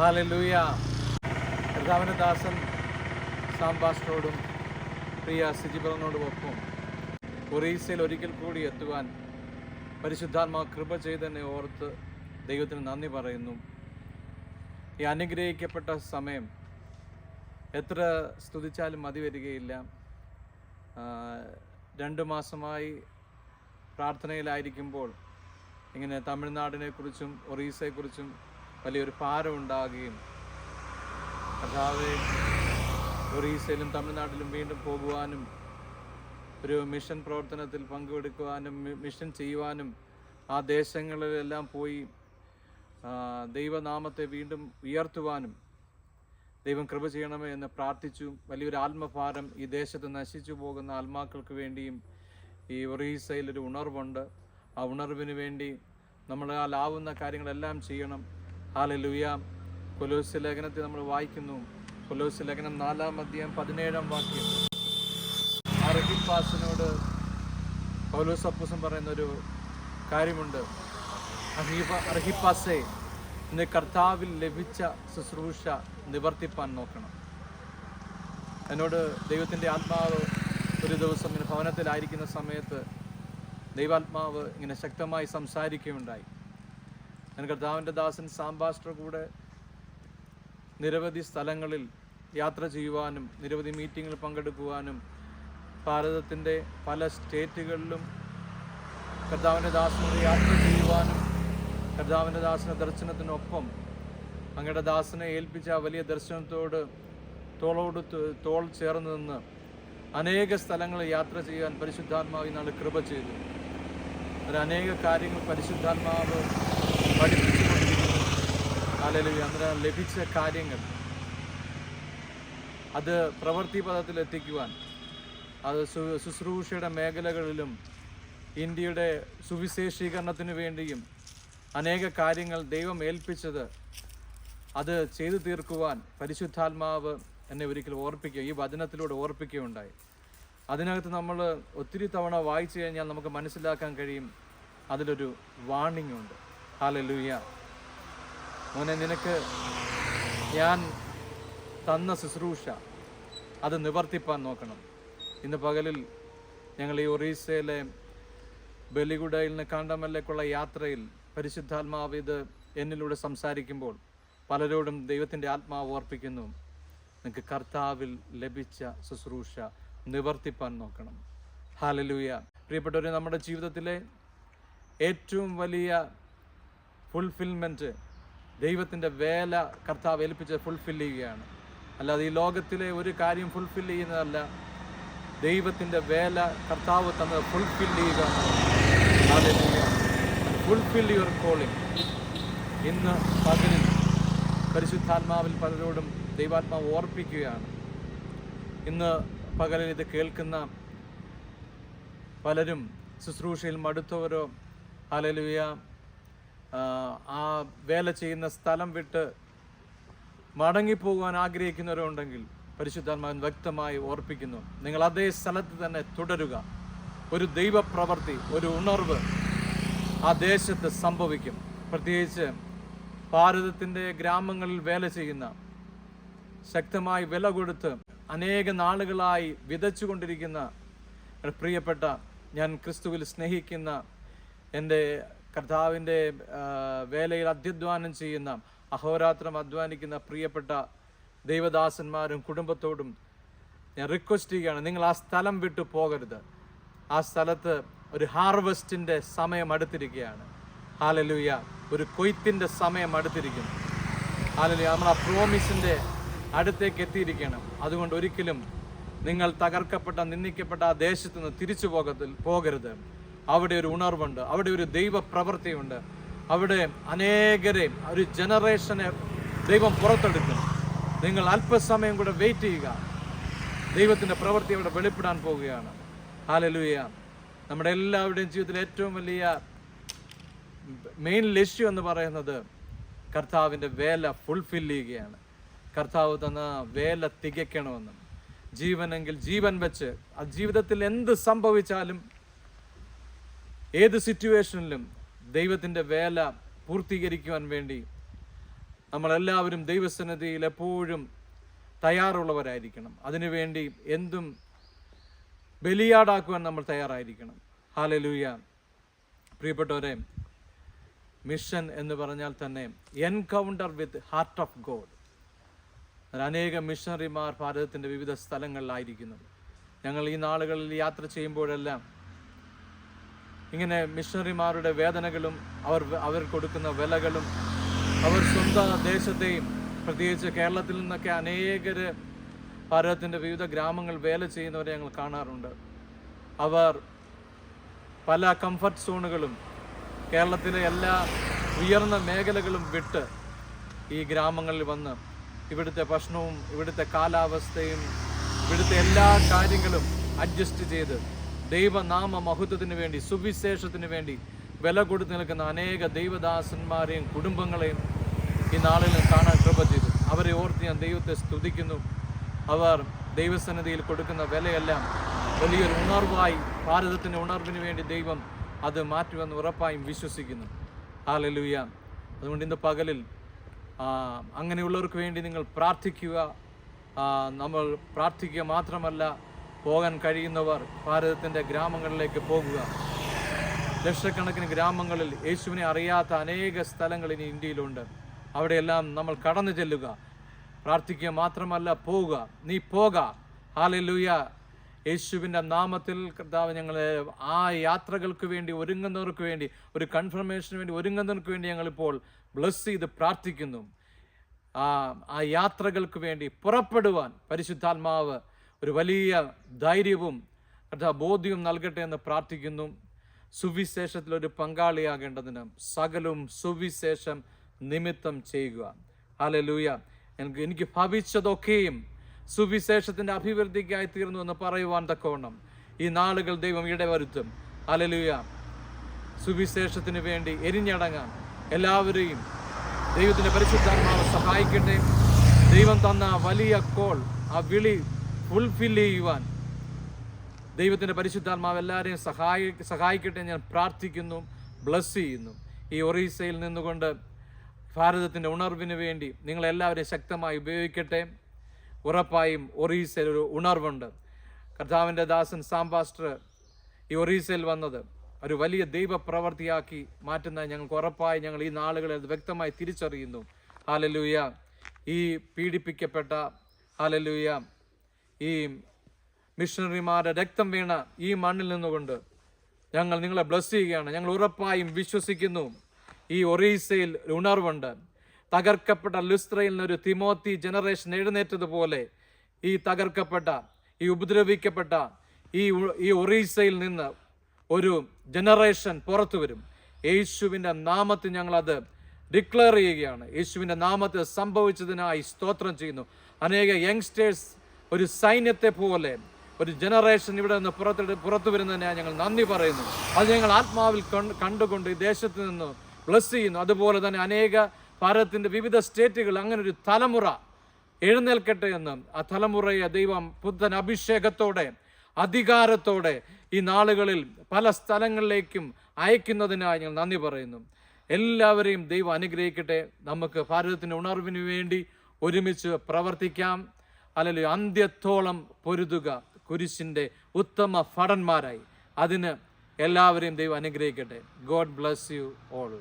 Hallelujah. കർത്താവിന്റെ ദാസൻ സാംബാസ്റ്റോടും പ്രിയ സിജിബറിനോടുമൊപ്പം ഒറീസയിൽ ഒരിക്കൽ കൂടി എത്തുവാൻ പരിശുദ്ധാത്മാ കൃപ ചെയ്തെന്നെ ഓർത്ത് ദൈവത്തിന് നന്ദി പറയുന്നു. ഈ അനുഗ്രഹിക്കപ്പെട്ട സമയം എത്ര സ്തുതിച്ചാലും മതി വരികയില്ല. രണ്ട് മാസമായി പ്രാർത്ഥനയിലായിരിക്കുമ്പോൾ ഇങ്ങനെ തമിഴ്നാടിനെക്കുറിച്ചും ഒറീസയെക്കുറിച്ചും വലിയൊരു ഭാരം ഉണ്ടാകുകയും കർത്താവെ ഒറീസയിലും തമിഴ്നാട്ടിലും വീണ്ടും പോകുവാനും ഒരു മിഷൻ പ്രവർത്തനത്തിൽ പങ്കെടുക്കുവാനും മിഷൻ ചെയ്യുവാനും ആ ദേശങ്ങളിലെല്ലാം പോയി ദൈവനാമത്തെ വീണ്ടും ഉയർത്തുവാനും ദൈവം കൃപ ചെയ്യണമേ എന്ന് പ്രാർത്ഥിച്ചു. വലിയൊരു ആത്മഭാരം ഈ ദേശത്ത് നശിച്ചു പോകുന്ന ആത്മാക്കൾക്ക് വേണ്ടിയും ഈ ഒറീസയിൽ ഒരു ഉണർവുണ്ട്. ആ ഉണർവിന് വേണ്ടി നമ്മളാലാവുന്ന കാര്യങ്ങളെല്ലാം ചെയ്യണം. ഹാലലുയ. കൊലോസ് ലേഖനത്തെ നമ്മൾ വായിക്കുന്നു. കൊലോസ് ലേഖനം നാലാം അധ്യായം പതിനേഴാം വാക്യം. അർഹിപ്പാസിനോട് പൗലോസ് അപ്പൂസം പറയുന്ന ഒരു കാര്യമുണ്ട് അർഹിപ്പാസേ ഇന്ന് കർത്താവിൽ ലഭിച്ച ശുശ്രൂഷ നിവർത്തിപ്പാൻ നോക്കണം. എന്നോട് ദൈവത്തിന്റെ ആത്മാവ് ഒരു ദിവസം ഇങ്ങനെ ഭവനത്തിലായിരിക്കുന്ന സമയത്ത് ദൈവാത്മാവ് ഇങ്ങനെ ശക്തമായി സംസാരിക്കുകയുണ്ടായി. ഞാൻ കർത്താവിന്റെ ദാസൻ സാംബാസ്റ്റർ കൂടെ നിരവധി സ്ഥലങ്ങളിൽ യാത്ര ചെയ്യുവാനും നിരവധി മീറ്റിങ്ങിൽ പങ്കെടുക്കുവാനും ഭാരതത്തിന്റെ പല സ്റ്റേറ്റുകളിലും കർത്താവിന്റെ ദാസനോട് യാത്ര ചെയ്യുവാനും കർത്താവിന്റെ ദാസന ദർശനത്തിനൊപ്പം അങ്ങയുടെ ദാസനെ ഏൽപ്പിച്ച ആ വലിയ ദർശനത്തോട് തോളോട് തോൾ ചേർന്ന് നിന്ന് അനേക സ്ഥലങ്ങളിൽ യാത്ര ചെയ്യാൻ പരിശുദ്ധാത്മാവ് കൃപ ചെയ്തു. അനേക കാര്യങ്ങൾ പരിശുദ്ധാത്മാവ് അന്നേരം ലഭിച്ച കാര്യങ്ങൾ. അത് പ്രവൃത്തി പദത്തിൽ എത്തിക്കുവാൻ അത് ശുശ്രൂഷയുടെ മേഖലകളിലും ഇന്ത്യയുടെ സുവിശേഷീകരണത്തിന് വേണ്ടിയും അനേക കാര്യങ്ങൾ ദൈവം ഏൽപ്പിച്ചത് അത് ചെയ്തു തീർക്കുവാൻ പരിശുദ്ധാത്മാവ് എന്നെ ഒരിക്കൽ ഓർപ്പിക്കുക ഈ വചനത്തിലൂടെ ഓർപ്പിക്കുകയുണ്ടായി. അതിനകത്ത് നമ്മൾ ഒത്തിരി തവണ വായിച്ചു കഴിഞ്ഞാൽ നമുക്ക് മനസ്സിലാക്കാൻ കഴിയും അതിലൊരു വാണിംഗ് ഉണ്ട്. ഹാലലൂയ. മോനെ നിനക്ക് ഞാൻ തന്ന ശുശ്രൂഷ അത് നിവർത്തിപ്പാൻ നോക്കണം. ഇന്ന് പകലിൽ ഞങ്ങൾ ഈ ഒറീസയിലെ ബലിഗുഡയിൽ നിന്ന് കാണ്ടമല്ലേക്കുള്ള യാത്രയിൽ പരിശുദ്ധാത്മാവ് ഇത് എന്നിലൂടെ സംസാരിക്കുമ്പോൾ പലരോടും ദൈവത്തിന്റെ ആത്മാവ് ഓർപ്പിക്കുന്നു. നിങ്ങൾക്ക് കർത്താവിൽ ലഭിച്ച ശുശ്രൂഷ നിവർത്തിപ്പാൻ നോക്കണം. ഹാലലൂയ. പ്രിയപ്പെട്ടവരെ നമ്മുടെ ജീവിതത്തിലെ ഏറ്റവും വലിയ ഫുൾഫിൽമെന്റ് ദൈവത്തിന്റെ വേല കർത്താവ് ഏൽപ്പിച്ച് ഫുൾഫിൽ ചെയ്യുകയാണ്. അല്ലാതെ ഈ ലോകത്തിലെ ഒരു കാര്യം ഫുൾഫിൽ ചെയ്യുന്നതല്ല. ദൈവത്തിന്റെ വേല കർത്താവ് തന്നത് ഫുൾഫിൽ ചെയ്യുക ഫുൾഫിൽ യുവർ കോളിംഗ് ഇന്ന് പകലിൽ പരിശുദ്ധാത്മാവിൽ പലരോടും ദൈവാത്മാവ് ഓർപ്പിക്കുകയാണ്. ഇന്ന് പകലിൽ ഇത് കേൾക്കുന്ന പലരും ശുശ്രൂഷയിൽ മടുത്തവരോ ഹലലുയ ആ വേല ചെയ്യുന്ന സ്ഥലം വിട്ട് മടങ്ങിപ്പോകാൻ ആഗ്രഹിക്കുന്നവരുണ്ടെങ്കിൽ പരിശുദ്ധാത്മാവൻ വ്യക്തമായി ഓർപ്പിക്കുന്നു. നിങ്ങൾ അതേ സ്ഥലത്ത് തന്നെ തുടരുക. ഒരു ദൈവപ്രവർത്തി ഒരു ഉണർവ് ആ ദേശത്ത് സംഭവിക്കും. പ്രത്യേകിച്ച് ഭാരതത്തിന്റെ ഗ്രാമങ്ങളിൽ വേല ചെയ്യുന്ന ശക്തമായി വില കൊടുത്ത് അനേക നാളുകളായി വിതച്ചുകൊണ്ടിരിക്കുന്ന കൊണ്ടിരിക്കുന്ന പ്രിയപ്പെട്ട ഞാൻ ക്രിസ്തുവിൽ സ്നേഹിക്കുന്ന എന്റെ കർത്താവിന്റെ വേലയിൽ അധ്യധ്വാനം ചെയ്യുന്ന അഹോരാത്രം അധ്വാനിക്കുന്ന പ്രിയപ്പെട്ട ദൈവദാസന്മാരും കുടുംബത്തോടും ഞാൻ റിക്വസ്റ്റ് ചെയ്യുകയാണ്. നിങ്ങൾ ആ സ്ഥലം വിട്ടു പോകരുത്. ആ സ്ഥലത്ത് ഒരു ഹാർവസ്റ്റിന്റെ സമയം അടുത്തിരിക്കുകയാണ്. ഹാലലൂയ ഒരു കൊയ്ത്തിന്റെ സമയം അടുത്തിരിക്കുന്നു. ഹാലലൂയ നമ്മൾ ആ പ്രോമിസിന്റെ അടുത്തേക്ക് എത്തിയിരിക്കണം. അതുകൊണ്ട് ഒരിക്കലും നിങ്ങൾ തകർക്കപ്പെട്ട നിന്ദിക്കപ്പെട്ട ആ ദേശത്തുനിന്ന് തിരിച്ചു പോകത്തിൽ പോകരുത്. അവിടെ ഒരു ഉണർവുണ്ട് അവിടെ ഒരു ദൈവ പ്രവൃത്തിയുണ്ട് അവിടെ അനേകരെ ഒരു ജനറേഷനെ ദൈവം പുറത്തെടുക്കും നിങ്ങൾ അല്പസമയം കൂടെ വെയിറ്റ് ചെയ്യുക. ദൈവത്തിന്റെ പ്രവൃത്തി അവിടെ വെളിപ്പെടാൻ പോവുകയാണ്. ഹാലലൂയ നമ്മുടെ എല്ലാവരുടെയും ജീവിതത്തിൽ ഏറ്റവും വലിയ മെയിൻ ലക്ഷ്യം എന്ന് പറയുന്നത് കർത്താവിന്റെ വേല ഫുൾഫിൽ ചെയ്യുകയാണ്. കർത്താവ് തന്ന വേല തികയ്ക്കണമെന്നും ജീവനെങ്കിൽ ജീവൻ വെച്ച് ആ ജീവിതത്തിൽ എന്ത് സംഭവിച്ചാലും ഏത് സിറ്റുവേഷനിലും ദൈവത്തിന്റെ വേല പൂർത്തീകരിക്കുവാൻ വേണ്ടി നമ്മളെല്ലാവരും ദൈവസന്നിധിയിൽ എപ്പോഴും തയ്യാറുള്ളവരായിരിക്കണം. അതിനുവേണ്ടി എന്തും ബലിയാടാക്കുവാൻ നമ്മൾ തയ്യാറായിരിക്കണം. ഹാലലൂയ പ്രിയപ്പെട്ടവരെ മിഷൻ എന്ന് പറഞ്ഞാൽ തന്നെ encounter with heart of God. അനേക മിഷണറിമാർ ഭാരതത്തിന്റെ വിവിധ സ്ഥലങ്ങളിലായിരിക്കുന്നു. ഞങ്ങൾ ഈ നാളുകളിൽ യാത്ര ചെയ്യുമ്പോഴെല്ലാം ഇങ്ങനെ മിഷണറിമാരുടെ വേദനകളും അവർ അവർ കൊടുക്കുന്ന വിലകളും അവർ സ്വന്തം ദേശത്തെയും പ്രത്യേകിച്ച് കേരളത്തിൽ നിന്നൊക്കെ അനേകര് ഭാരതത്തിന്റെ വിവിധ ഗ്രാമങ്ങൾ വേല ചെയ്യുന്നവരെ ഞങ്ങൾ കാണാറുണ്ട്. അവർ പല കംഫർട്ട് സോണുകളും കേരളത്തിലെ എല്ലാ ഉയർന്ന മേഖലകളും വിട്ട് ഈ ഗ്രാമങ്ങളിൽ വന്ന് ഇവിടുത്തെ ഭക്ഷണവും ഇവിടുത്തെ കാലാവസ്ഥയും ഇവിടുത്തെ എല്ലാ കാര്യങ്ങളും അഡ്ജസ്റ്റ് ചെയ്ത് ദൈവനാമ മഹത്വത്തിന് വേണ്ടി സുവിശേഷത്തിന് വേണ്ടി വില കൊടുത്ത് നിൽക്കുന്ന അനേക ദൈവദാസന്മാരെയും കുടുംബങ്ങളെയും ഈ നാളിൽ കാണാൻ കൃപ ചെയ്തു. അവരെ ഓർത്ത് ഞാൻ ദൈവത്തെ സ്തുതിക്കുന്നു. അവർ ദൈവസന്നിധിയിൽ കൊടുക്കുന്ന വിലയെല്ലാം വലിയൊരു ഉണർവായി ഭാരതത്തിന്റെ ഉണർവിന് വേണ്ടി ദൈവം അത് മാറ്റുമെന്ന് ഉറപ്പായും വിശ്വസിക്കുന്നു. ഹാലലൂയ അതുകൊണ്ട് ഇന്ന് പകലിൽ അങ്ങനെയുള്ളവർക്ക് വേണ്ടി നിങ്ങൾ പ്രാർത്ഥിക്കുക. നമ്മൾ പ്രാർത്ഥിക്കുക മാത്രമല്ല പോകാൻ കഴിയുന്നവർ ഭാരതത്തിന്റെ ഗ്രാമങ്ങളിലേക്ക് പോകുക. ലക്ഷക്കണക്കിന് ഗ്രാമങ്ങളിൽ യേശുവിനെ അറിയാത്ത അനേക സ്ഥലങ്ങൾ ഇനി ഇന്ത്യയിലുണ്ട്. അവിടെയെല്ലാം നമ്മൾ കടന്നു ചെല്ലുക. പ്രാർത്ഥിക്കുക മാത്രമല്ല പോവുക. നീ പോക. ഹാലലൂയ. യേശുവിന്റെ നാമത്തിൽ കർത്താവ് ഞങ്ങളെ ആ യാത്രകൾക്ക് വേണ്ടി ഒരുങ്ങുന്നവർക്ക് വേണ്ടി ഒരു കൺഫർമേഷന് വേണ്ടി ഒരുങ്ങുന്നവർക്ക് വേണ്ടി ഞങ്ങളിപ്പോൾ ബ്ലസ് ചെയ്ത് പ്രാർത്ഥിക്കുന്നു. ആ യാത്രകൾക്ക് വേണ്ടി പുറപ്പെടുവാൻ പരിശുദ്ധാത്മാവ് ഒരു വലിയ ധൈര്യവും ബോധ്യവും നൽകട്ടെ എന്ന് പ്രാർത്ഥിക്കുന്നു. സുവിശേഷത്തിൽ ഒരു പങ്കാളിയാകേണ്ടതിന് സകലവും സുവിശേഷം നിമിത്തം ചെയ്യുക. ഹാലലൂയ എനിക്ക് എനിക്ക് ഭവിച്ചതൊക്കെയും സുവിശേഷത്തിന്റെ അഭിവൃദ്ധിക്കായി തീർന്നു എന്ന് പറയുവാൻ തക്കവണ്ണം ഈ നാളുകൾ ദൈവം ഇടവരുത്തും. ഹാലലൂയ സുവിശേഷത്തിന് വേണ്ടി എരിഞ്ഞടങ്ങാൻ എല്ലാവരെയും ദൈവത്തിന്റെ പരിശുദ്ധാത്മാവ് സഹായിക്കട്ടെ. ദൈവം തന്ന വലിയ കോൾ ആ വിളി ഫുൾഫിൽ ചെയ്യുവാൻ ദൈവത്തിന്റെ പരിശുദ്ധാത്മാവ് എല്ലാവരെയും സഹായി സഹായിക്കട്ടെ ഞാൻ പ്രാർത്ഥിക്കുന്നു ബ്ലസ് ചെയ്യുന്നു. ഈ ഒറീസയിൽ നിന്നുകൊണ്ട് ഭാരതത്തിന്റെ ഉണർവിന് വേണ്ടി നിങ്ങളെല്ലാവരെയും ശക്തമായി ഉപയോഗിക്കട്ടെ. ഉറപ്പായും ഒറീസയിൽ ഒരു ഉണർവുണ്ട്. കർത്താവിന്റെ ദാസൻ സാംബാസ്റ്റർ ഈ ഒറീസയിൽ വന്നത് ഒരു വലിയ ദൈവപ്രവർത്തിയാക്കി മാറ്റുന്ന ഞങ്ങൾക്ക് ഉറപ്പായി ഞങ്ങൾ ഈ നാളുകളെ വ്യക്തമായി തിരിച്ചറിയുന്നു. ഹാലലൂയ ഈ പീഡിപ്പിക്കപ്പെട്ട ഹാലലൂയ ഈ മിഷണറിമാരുടെ രക്തം വീണ ഈ മണ്ണിൽ നിന്നുകൊണ്ട് ഞങ്ങൾ നിങ്ങളെ ബ്ലസ് ചെയ്യുകയാണ്. ഞങ്ങൾ ഉറപ്പായും വിശ്വസിക്കുന്നു. ഈ ഒറീസയിൽ ഉണർവുണ്ട്. തകർക്കപ്പെട്ട ലുസ്ത്രയിൽ നിന്നൊരു തിമോത്തി ജനറേഷൻ എഴുന്നേറ്റതുപോലെ ഈ തകർക്കപ്പെട്ട ഈ ഉപദ്രവിക്കപ്പെട്ട ഈ ഈ ഒറീസയിൽ നിന്ന് ഒരു ജനറേഷൻ പുറത്തു വരും. യേശുവിന്റെ നാമത്തിൽ ഞങ്ങളത് ഡിക്ലെയർ ചെയ്യുകയാണ്. യേശുവിന്റെ നാമത്തിൽ സംഭവിച്ചതിനായി സ്തോത്രം ചെയ്യുന്നു. അനേക യങ്സ്റ്റേഴ്സ് ഒരു സൈന്യത്തെ പോലെ ഒരു ജനറേഷൻ ഇവിടെ നിന്ന് പുറത്തെടു പുറത്തു വരുന്നതിനാണ് ഞങ്ങൾ നന്ദി പറയുന്നു. അത് ഞങ്ങൾ ആത്മാവിൽ കണ്ടുകൊണ്ട് ഈ ദേശത്ത് നിന്ന് ബ്ലസ് ചെയ്യുന്നു. അതുപോലെ തന്നെ അനേക ഭാരതത്തിന്റെ വിവിധ സ്റ്റേറ്റുകൾ അങ്ങനെ ഒരു തലമുറ എഴുന്നേൽക്കട്ടെ എന്ന് ആ തലമുറയെ ദൈവം ബുദ്ധൻ അഭിഷേകത്തോടെ അധികാരത്തോടെ ഈ നാളുകളിൽ പല സ്ഥലങ്ങളിലേക്കും അയക്കുന്നതിനായി ഞങ്ങൾ നന്ദി പറയുന്നു. എല്ലാവരെയും ദൈവം അനുഗ്രഹിക്കട്ടെ. നമുക്ക് ഭാരതത്തിന്റെ ഉണർവിന് വേണ്ടി ഒരുമിച്ച് പ്രവർത്തിക്കാം. അല്ലെങ്കിൽ അന്ത്യത്തോളം പൊരുതുക കുരിശിന്റെ ഉത്തമ ഭടന്മാരായി അതിന് എല്ലാവരെയും ദൈവം അനുഗ്രഹിക്കട്ടെ. God bless you all.